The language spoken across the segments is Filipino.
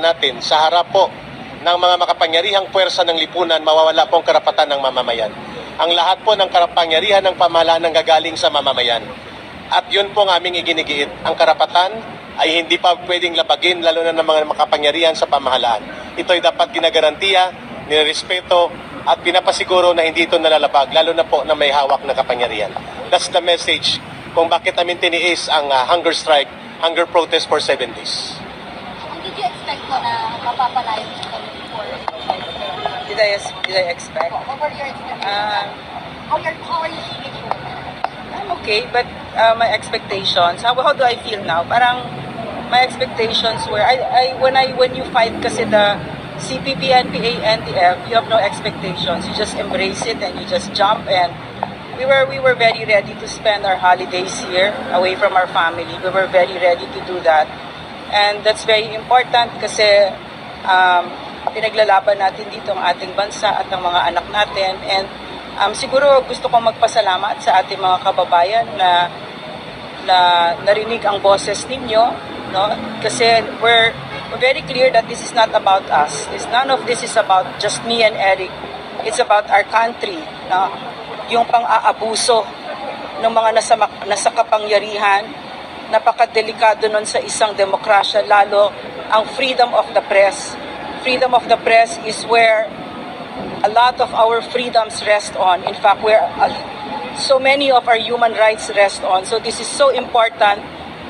natin sa harap po ng mga makapangyarihang puwersa ng lipunan, mawawala po ang karapatan ng mamamayan. Ang lahat po ng karapangyarihan ng pamahalaan ang gagaling sa mamamayan. At yun po ang aming iginigiit. Ang karapatan ay hindi pa pwedeng labagin, lalo na ng mga makapangyarihan sa pamahalaan. Ito ay dapat ginagarantiya, nirespeto, at pinapasiguro na hindi ito nalalabag, lalo na po na may hawak na kapangyarihan. That's the message kung bakit namin tiniis ang ah, hunger strike, hunger protest for seven days. Did you expect mo na mapapalayo siya kami before? Did I, did I expect? What were your expectations? Uh, how, are, how are you feeling? I'm okay, but uh, my expectations, how, how do I feel now? Parang my expectations were, I, I, when I when you fight kasi the CPP, NPA, NDF, you have no expectations. You just embrace it and you just jump and we were we were very ready to spend our holidays here away from our family. We were very ready to do that. And that's very important kasi um, pinaglalaban natin dito ang ating bansa at ang mga anak natin. And um, siguro gusto kong magpasalamat sa ating mga kababayan na na narinig ang boses ninyo, no? Kasi we're, we're very clear that this is not about us. It's, none of this is about just me and Eric. It's about our country, no? Yung pang-aabuso ng mga nasa, nasa kapangyarihan, napakadelikado nun sa isang demokrasya, lalo ang freedom of the press. Freedom of the press is where a lot of our freedoms rest on. In fact, where uh, so many of our human rights rest on. So this is so important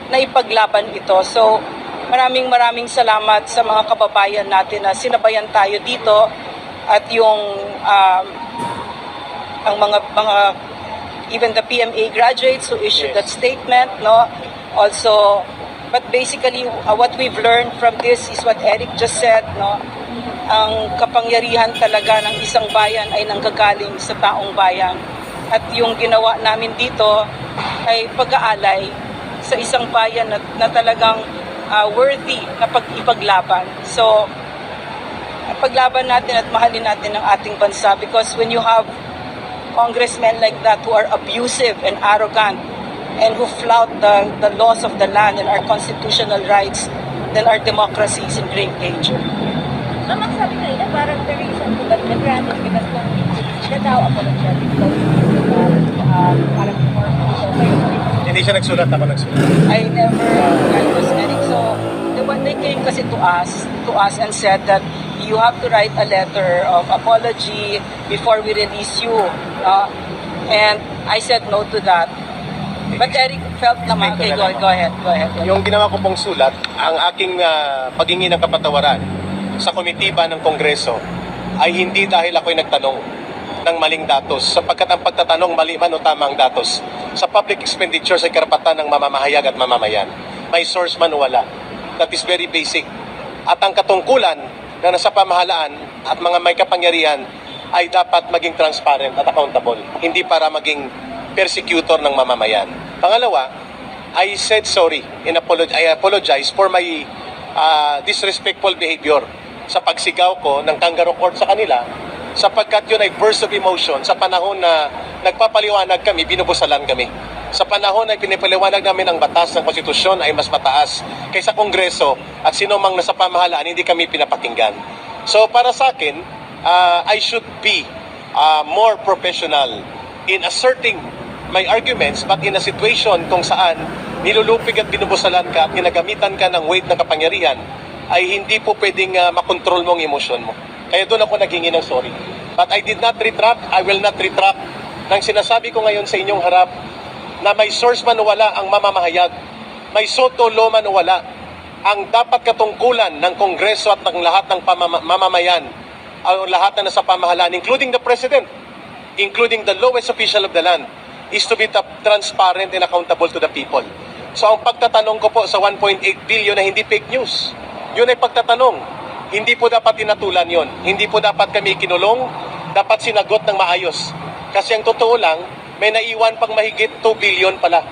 na ipaglaban ito. So maraming maraming salamat sa mga kababayan natin na sinabayan tayo dito at yung um, ang mga mga even the PMA graduates who issued Yes. that statement no also but basically uh, what we've learned from this is what Eric just said no? Ang kapangyarihan talaga ng isang bayan ay nanggagaling sa taong bayan. At yung ginawa namin dito ay pag-aalay sa isang bayan na, na talagang uh, worthy na pag-ipaglaban. So paglaban natin at mahalin natin ang ating bansa because when you have congressmen like that who are abusive and arrogant and who flout the, the laws of the land and our constitutional rights, then our democracy is in grave danger. Ma'am, ang sabi kanina, parang the reason to that grant is because kung siya daw apologetic daw parang more Hindi siya nagsulat, ako nagsulat. I never that was Eric. So the one they came kasi to us, to us and said that you have to write a letter of apology before we release you. Uh, and I said no to that. But Eric felt naman, okay, go, go ahead, go ahead. Go ahead. Yung ginawa ko pong sulat, ang aking uh, paghingi ng kapatawaran sa komitiba ng Kongreso ay hindi dahil ako'y nagtanong ng maling datos sapagkat ang pagtatanong mali man o tama ang datos sa public expenditure sa karapatan ng mamamahayag at mamamayan. May source man o wala. That is very basic. At ang katungkulan na nasa pamahalaan at mga may kapangyarihan ay dapat maging transparent at accountable. Hindi para maging persecutor ng mamamayan. Pangalawa, I said sorry and apolog- I apologize for my uh, disrespectful behavior sa pagsigaw ko ng kangaroo court sa kanila sapagkat yun ay burst of emotion sa panahon na nagpapaliwanag kami, binubusalan kami. Sa panahon na pinipaliwanag namin ang batas ng konstitusyon ay mas mataas kaysa kongreso at sino mang nasa pamahalaan, hindi kami pinapakinggan. So para sa akin, uh, I should be uh, more professional in asserting my arguments but in a situation kung saan nilulupig at binubusalan ka at ginagamitan ka ng weight ng kapangyarihan ay hindi po pwedeng uh, makontrol mo ang emosyon mo. Kaya doon ako naghingi ng sorry. But I did not retract, I will not retract ng sinasabi ko ngayon sa inyong harap na may source man o wala ang mamamahayag, may soto lo man o wala, ang dapat katungkulan ng Kongreso at ng lahat ng mamamayan, ang lahat na nasa pamahalaan, including the President, including the lowest official of the land, is to be transparent and accountable to the people. So ang pagtatanong ko po sa 1.8 billion na hindi fake news, yun ay pagtatanong. Hindi po dapat tinatulan yon. Hindi po dapat kami kinulong, dapat sinagot ng maayos. Kasi ang totoo lang, may naiwan pang mahigit 2 billion pala.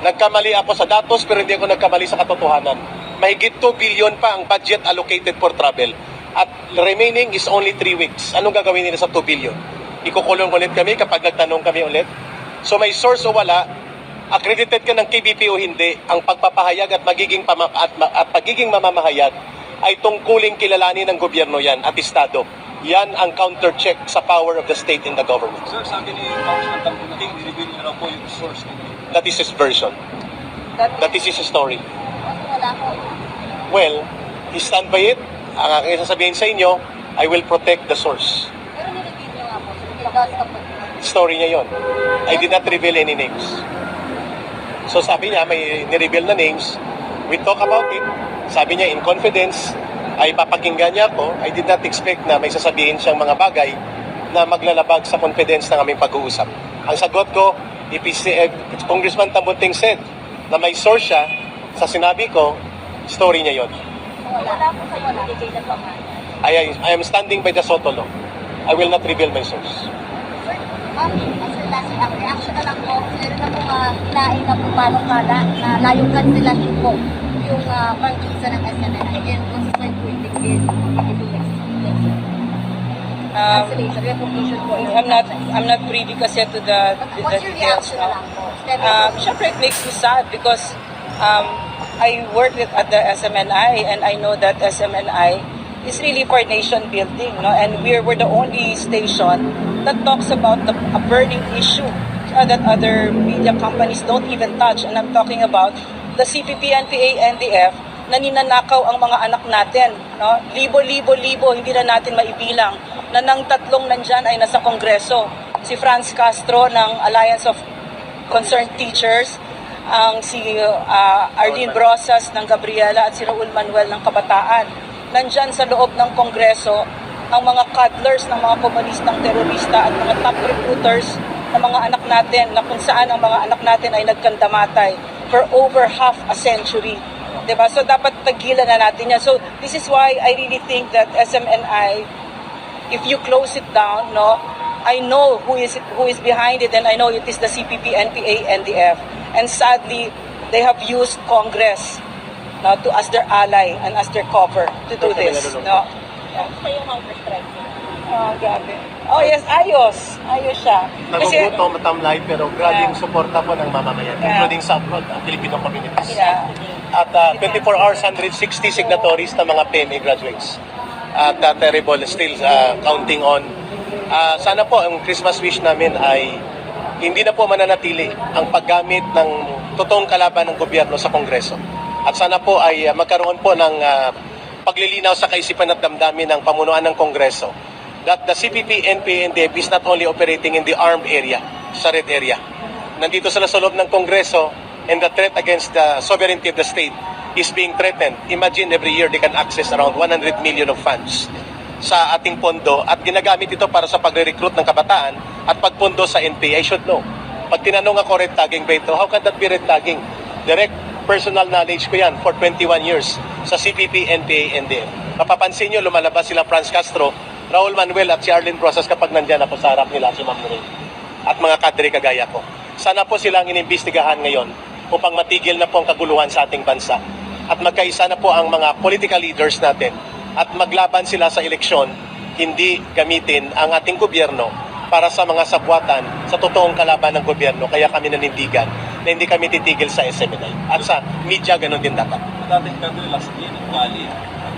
Nagkamali ako sa datos pero hindi ako nagkamali sa katotohanan. Mahigit 2 billion pa ang budget allocated for travel. At remaining is only 3 weeks. Anong gagawin nila sa 2 billion? Ikukulong ulit kami kapag nagtanong kami ulit? So may source o wala, accredited ka ng KBP o hindi, ang pagpapahayag at magiging pama, at, ma- at pagiging mamamahayag ay tungkuling kilalanin ng gobyerno yan at Estado. Yan ang counter-check sa power of the state in the government. Sir, sabi ni Congressman Tambuting, i-reveal niyo na po yung source nito. That is his version. That is his story. Wala ko. Well, he stand by it. Ang aking sasabihin sa inyo, I will protect the source. Pero nilibig niyo nga po. Kapag Story niya yon. I did not reveal any names. So sabi niya, may nireveal na names. We talk about it. Sabi niya, in confidence, ay papakinggan niya ako. I did not expect na may sasabihin siyang mga bagay na maglalabag sa confidence ng aming pag-uusap. Ang sagot ko, if Congressman Tambunting said na may source siya sa sinabi ko, story niya yon. wala. Po kayo nilibig na. I, I am standing by the Soto law. I will not reveal my source. Ma'am, Sir Lassie, ang na lang po, meron na po uh, hinain na po na layong kanselahin po yung uh, pangkisa ng SNNI and consequent with in Um, I'm not. I'm not privy kasi to the, the your details. reaction na No? lang po? Step Um, Siyempre, it makes me sad because um, I work with, at the SMNI and I know that SMNI is really for nation building. No? And we're, we're the only station that talks about the, a burning issue uh, that other media companies don't even touch. And I'm talking about the CPP, NPA, NDF na ninanakaw ang mga anak natin. No? Libo, libo, libo, hindi na natin maibilang na ng tatlong nandyan ay nasa Kongreso. Si Franz Castro ng Alliance of Concerned Teachers, ang si uh, Arlene Brosas ng Gabriela at si Raul Manuel ng Kabataan. Nandyan sa loob ng Kongreso ang mga cuddlers ng mga komunistang terorista at mga top recruiters ng mga anak natin na kung saan ang mga anak natin ay nagkandamatay for over half a century. 'Di ba? So dapat tagilan na natin yan. So this is why I really think that SMNI if you close it down, no, I know who is who is behind it, and I know it is the CPP, NPA, NDF. And sadly, they have used Congress, no, to as their ally and as their cover to do this, no. Kamusta yung counter strike? Oh, grabe. Oh, yes, ayos. Ayos siya. Nagugutom, matamlay, pero grabing Yeah. suporta po ng mamamayan, Yeah. including sa abroad, ang Filipino communities. yeah. At uh, 24 hours, 160 signatories ng mga PMA graduates. At uh, terrible, still uh, counting on. Uh, sana po, ang Christmas wish namin ay hindi na po mananatili ang paggamit ng totoong kalaban ng gobyerno sa Kongreso. At sana po ay uh, magkaroon po ng uh, paglilinaw sa kaisipan at damdamin ng pamunuan ng Kongreso that the CPP, NPA, and DEP is not only operating in the armed area, sa red area. Nandito sila sa loob ng Kongreso and the threat against the sovereignty of the state is being threatened. Imagine every year they can access around 100 million of funds sa ating pondo at ginagamit ito para sa pagre-recruit ng kabataan at pagpondo sa NPA. I should know. Pag tinanong ako red tagging ba ito, how can that be red tagging? Direct personal knowledge ko yan for 21 years sa CPP, NPA, NDF. Mapapansin nyo, lumalabas sila Franz Castro, Raul Manuel at si Arlene Rosas kapag nandyan ako sa harap nila si Ma'am Noreen at mga kadre kagaya ko. Sana po silang inimbestigahan ngayon upang matigil na po ang kaguluhan sa ating bansa at magkaisa na po ang mga political leaders natin at maglaban sila sa eleksyon, hindi gamitin ang ating gobyerno para sa mga sabwatan sa totoong kalaban ng gobyerno. Kaya kami nanindigan na hindi kami titigil sa SMNI. At sa media, ganun din dapat. Dating February last year, ng rally,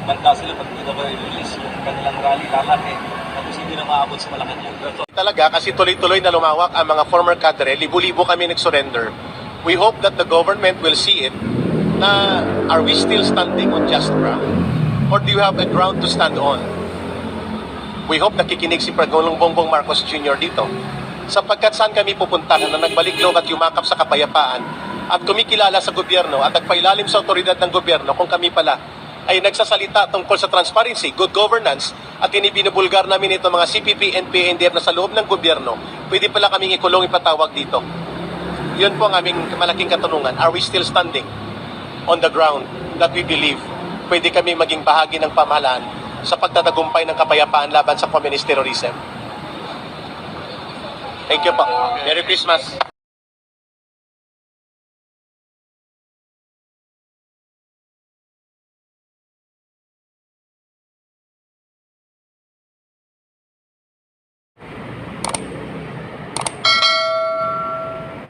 banta sila pag hindi na ba release yung kanilang rally lahat eh. Tapos hindi na maabot sa Malacanang. Pero Talaga, kasi tuloy-tuloy na lumawak ang mga former cadre, libu-libo kami nag-surrender. We hope that the government will see it na are we still standing on just ground? Or do you have a ground to stand on? We hope nakikinig si Pangulong Bongbong Marcos Jr. dito. Sapagkat saan kami pupunta na nagbalik loob at yumakap sa kapayapaan at kumikilala sa gobyerno at nagpailalim sa otoridad ng gobyerno kung kami pala ay nagsasalita tungkol sa transparency, good governance at inibinubulgar namin ito mga CPP, NPA, NDF na sa loob ng gobyerno, pwede pala kaming ikulong ipatawag dito. Yun po ang aming malaking katanungan. Are we still standing on the ground that we believe pwede kami maging bahagi ng pamahalaan sa pagtatagumpay ng kapayapaan laban sa communist terrorism? Thank you po. Merry Christmas.